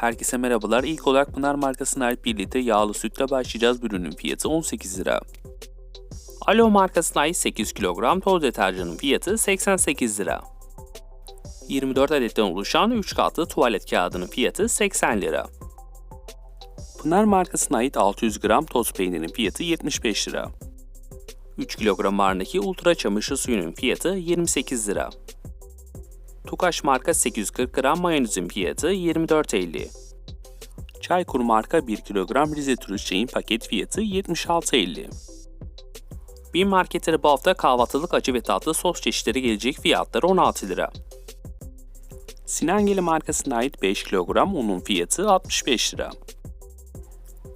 Herkese merhabalar. İlk olarak Pınar markasına ait birlikte yağlı sütle başlayacağız. Ürünün fiyatı 18 lira. Alo markasına ait 8 kilogram toz deterjanın fiyatı 88 lira. 24 adetten oluşan 3 katlı tuvalet kağıdının fiyatı 80 lira. Pınar markasına ait 600 gram toz peynirin fiyatı 75 lira. 3 kilogram ağırlığındaki ultra çamaşır suyunun fiyatı 28 lira. Tukaş marka 840 gram mayonezin fiyatı 24.50. Çaykur marka 1 kilogram Rize turist çayın paket fiyatı 76.50. Bir marketlere bu hafta kahvaltılık acı ve tatlı sos çeşitleri gelecek fiyatları 16 lira. Sinangeli markasına ait 5 kilogram unun fiyatı 65 lira.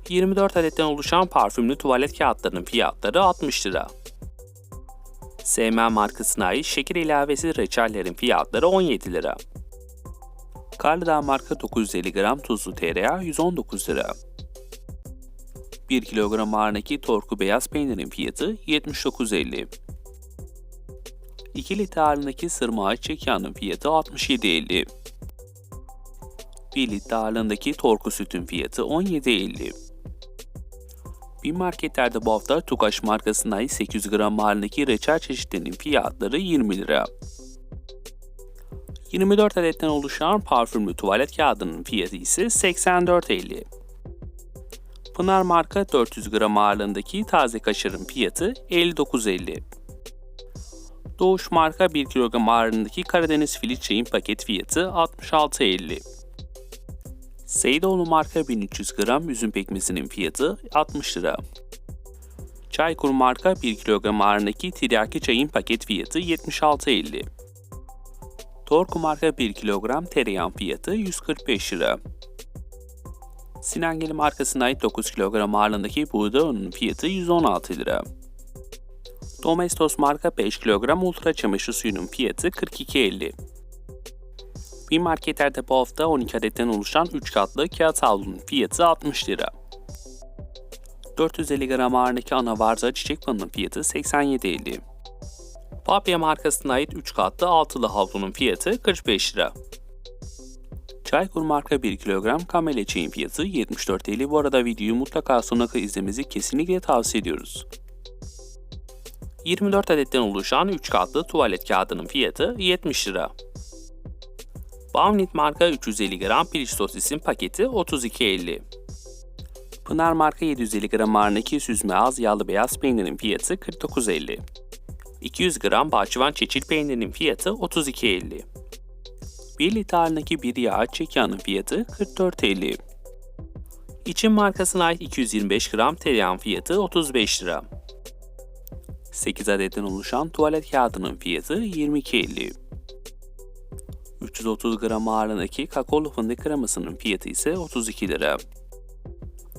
24 adetten oluşan parfümlü tuvalet kağıtlarının fiyatları 60 lira. SM markasına ait şeker ilavesi reçellerin fiyatları 17 lira. Karlıdağ marka 950 gram tuzlu tereyağı 119 lira. 1 kilogram ağırlığındaki torku beyaz peynirin fiyatı 79.50. 2 litre ağırlığındaki sırma ayçiçek yağının fiyatı 67.50. 1 litre ağırlığındaki torku sütün fiyatı 17.50. Bir marketlerde bu hafta Tukaş markasına ait 800 gram ağırlığındaki reçel çeşitlerinin fiyatları 20 lira. 24 adetten oluşan parfümlü tuvalet kağıdının fiyatı ise 84.50. Pınar marka 400 gram ağırlığındaki taze kaşarın fiyatı 59.50. Doğuş marka 1 kilogram ağırlığındaki Karadeniz filiz çayın paket fiyatı 66.50. Seydoğlu marka 1300 gram üzüm pekmezinin fiyatı 60 lira. Çaykur marka 1 kilogram ağırlığındaki tiryaki çayın paket fiyatı 76.50. Torku marka 1 kilogram tereyağın fiyatı 145 lira. Sinangeli markasına ait 9 kilogram ağırlığındaki buğday ununun fiyatı 116 lira. Domestos marka 5 kilogram ultra çamaşır suyunun fiyatı 42.50. Bir marketlerde bu hafta 12 adetten oluşan 3 katlı kağıt havlunun fiyatı 60 lira. 450 gram ağırlığındaki ana varza çiçek panının fiyatı 87.50. Papya markasına ait 3 katlı altılı havlunun fiyatı 45 lira. Çaykur marka 1 kilogram kamele çayın fiyatı 74.50. Bu arada videoyu mutlaka sonuna kadar izlemenizi kesinlikle tavsiye ediyoruz. 24 adetten oluşan 3 katlı tuvalet kağıdının fiyatı 70 lira. Bavnit marka 350 gram piliç sosisin paketi 32.50. Pınar marka 750 gram ağırlığındaki süzme az yağlı beyaz peynirin fiyatı 49.50. 200 gram bahçıvan çeçil peynirinin fiyatı 32.50. 1 litre ağırlığındaki bir yağ çekyanın fiyatı 44.50. İçin markasına ait 225 gram tereyağın fiyatı 35 lira. 8 adetten oluşan tuvalet kağıdının fiyatı 22.50. 330 gram ağırlığındaki kakaolu fındık kremasının fiyatı ise 32 lira.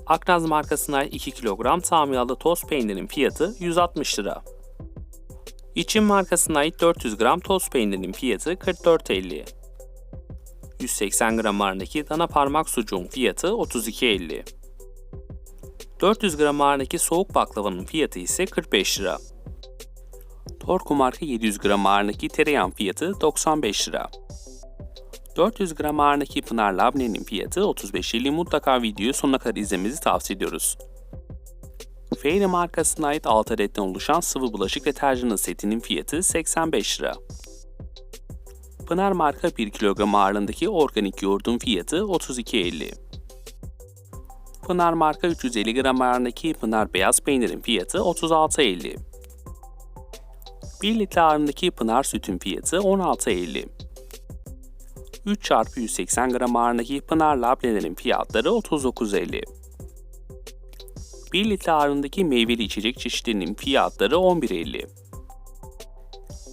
Aknaz markasına ait 2 kilogram tam yağlı toz peynirin fiyatı 160 lira. İçin markasına ait 400 gram toz peynirinin fiyatı 44.50. 180 gram ağırlığındaki dana parmak sucuğun fiyatı 32.50. 400 gram ağırlığındaki soğuk baklavanın fiyatı ise 45 lira. Torku marka 700 gram ağırlığındaki tereyağın fiyatı 95 lira. 400 gram ağırlığındaki Pınar Labne'nin fiyatı 35.50 mutlaka videoyu sonuna kadar izlemenizi tavsiye ediyoruz. Fairy markasına ait 6 adetten oluşan sıvı bulaşık deterjanı setinin fiyatı 85 lira. Pınar marka 1 kilogram ağırlığındaki organik yoğurdun fiyatı 32.50. Pınar marka 350 gram ağırlığındaki Pınar beyaz peynirin fiyatı 36.50. 1 litre ağırlığındaki Pınar sütün fiyatı 16.50. 3 çarpı 180 gram ağırlığındaki Pınar lablelerin fiyatları 39.50. 1 litre ağırlığındaki meyveli içecek çeşitlerinin fiyatları 11.50.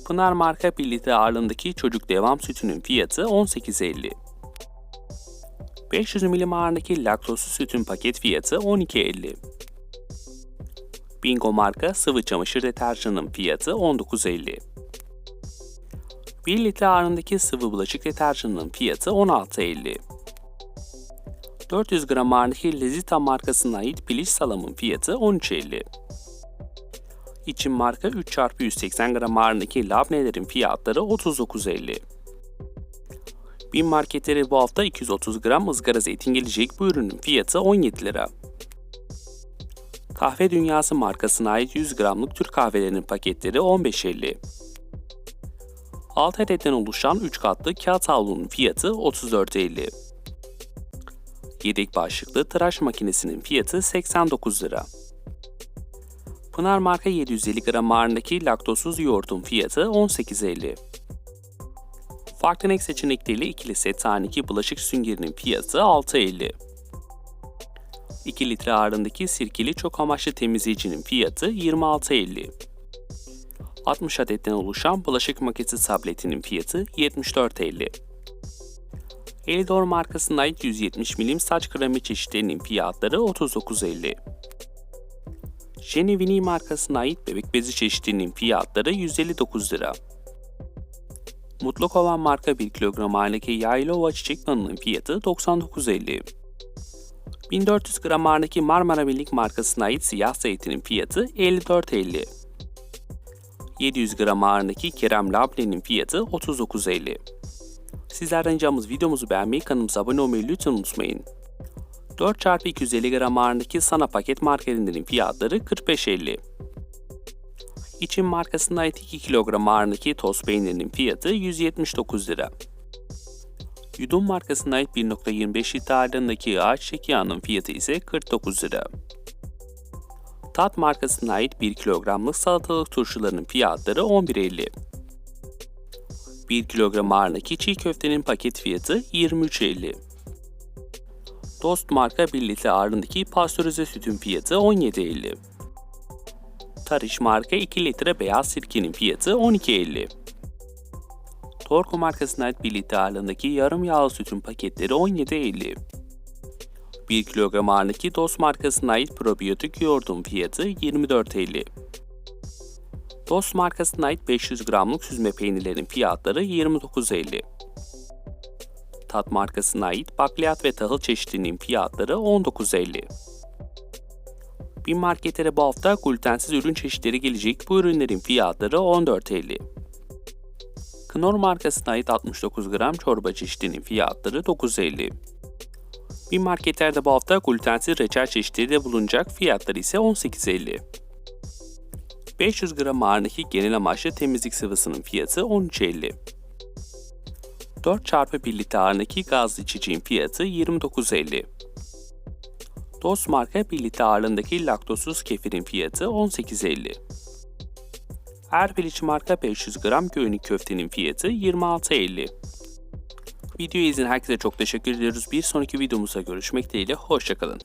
Pınar marka 1 litre ağırlığındaki çocuk devam sütünün fiyatı 18.50. 500 milim ağırlığındaki laktozsuz sütün paket fiyatı 12.50. Bingo marka sıvı çamaşır deterjanının fiyatı 19.50. 1 litre ağırlığındaki sıvı bulaşık deterjanının fiyatı 16.50. 400 gram ağırlığındaki Lezita markasına ait piliç salamın fiyatı 13.50. İçin marka 3x180 gram ağırlığındaki labnelerin fiyatları 39.50. Bin marketlere bu hafta 230 gram ızgara zeytin gelecek bu ürünün fiyatı 17 lira. Kahve Dünyası markasına ait 100 gramlık Türk kahvelerinin paketleri 15.50. 6 adetten oluşan 3 katlı kağıt havlunun fiyatı 34.50. Yedek başlıklı tıraş makinesinin fiyatı 89 lira. Pınar marka 750 gram ağırlığındaki laktozsuz yoğurtun fiyatı 18.50. Farklı renk seçenekleriyle ikili set taneki bulaşık süngerinin fiyatı 6.50. 2 litre ağırlığındaki sirkeli çok amaçlı temizleyicinin fiyatı 26.50. 60 adetten oluşan bulaşık makinesi tabletinin fiyatı 74.50. Elidor markasına ait 170 milim saç kremi çeşitlerinin fiyatları 39.50. Jenny markasına ait bebek bezi çeşitlerinin fiyatları 159 lira. Mutlu Kovan marka 1 kilogram ağırlıklı yaylı ova çiçek nanının fiyatı 99.50. 1400 gram ağırlıklı Marmara Birlik markasına ait siyah zeytinin fiyatı 54.50. 700 gram ağırlıklı Kerem Labne'nin fiyatı 39.50. Sizlerden ricamız videomuzu beğenmeyi, kanalımıza abone olmayı lütfen unutmayın. 4x250 gram ağırlıklı Sana paket marketinlerin fiyatları 45.50. İçin markasına ait 2 kilogram ağırlıklı toz peynirinin fiyatı 179 lira. Yudum markasına ait 1.25 litre ağırlığındaki ağaç yağının fiyatı ise 49 lira. Tat markasına ait 1 kilogramlık salatalık turşularının fiyatları 11.50. 1 kilogram ağırlığındaki çiğ köftenin paket fiyatı 23.50. Dost marka 1 litre ağırlığındaki pastörize sütün fiyatı 17.50. Tarış marka 2 litre beyaz sirkenin fiyatı 12.50. Torku markasına ait 1 litre ağırlığındaki yarım yağlı sütün paketleri 17.50. 1 kilogram ağırlığındaki Dost markasına ait probiyotik yoğurdun fiyatı 24.50. Dost markasına ait 500 gramlık süzme peynirlerin fiyatları 29.50. Tat markasına ait bakliyat ve tahıl çeşitliliğinin fiyatları 19.50. Bin marketlere bu hafta glutensiz ürün çeşitleri gelecek bu ürünlerin fiyatları 14.50. Knorr markasına ait 69 gram çorba çeşidinin fiyatları 9.50. Bin marketlerde bu hafta glutensiz reçel çeşitleri de bulunacak fiyatları ise 18.50. 500 gram ağırlıklı genel amaçlı temizlik sıvısının fiyatı 13.50. 4 çarpı 1 litre ağırlıklı gazlı içeceğin fiyatı 29.50. Dost marka 1 litre ağırlığındaki laktozsuz kefirin fiyatı 18.50. Erpiliç marka 500 gram göğünlük köftenin fiyatı 26.50. Videoyu izleyen herkese çok teşekkür ediyoruz. Bir sonraki videomuzda görüşmek dileğiyle. Hoşçakalın.